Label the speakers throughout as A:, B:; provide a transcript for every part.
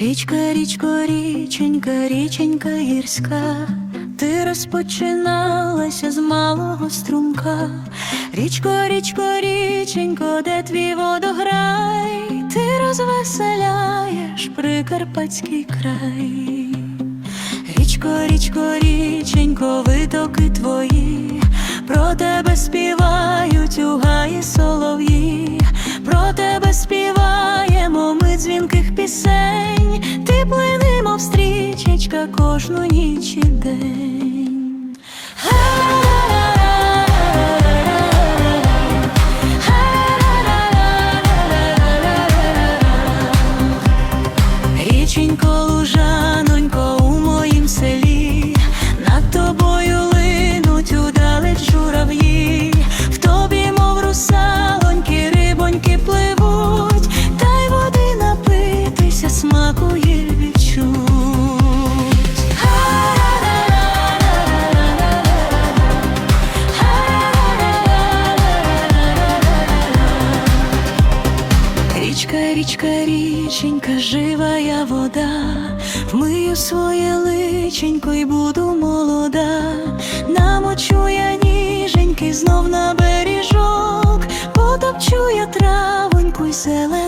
A: Річка, річко, річенька, річенька гірська, ти розпочиналася з малого струмка. Річко, річко, річенько, де твій водограй, ти розвеселяєш прикарпатський край. Річко, річко, річенько, кожну ніч і день. Річка, річка, річенька, живая вода, вмию своє личенько і буду молода, намочу я ніженьки знов на бережок, потопчу я травоньку й зелений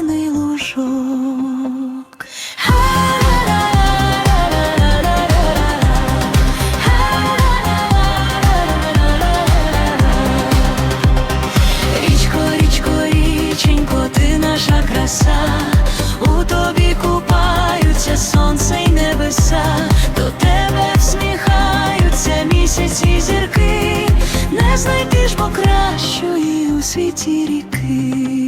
A: небеса, до тебе всміхаються місяці зірки, не знайти ж покращої у світі ріки.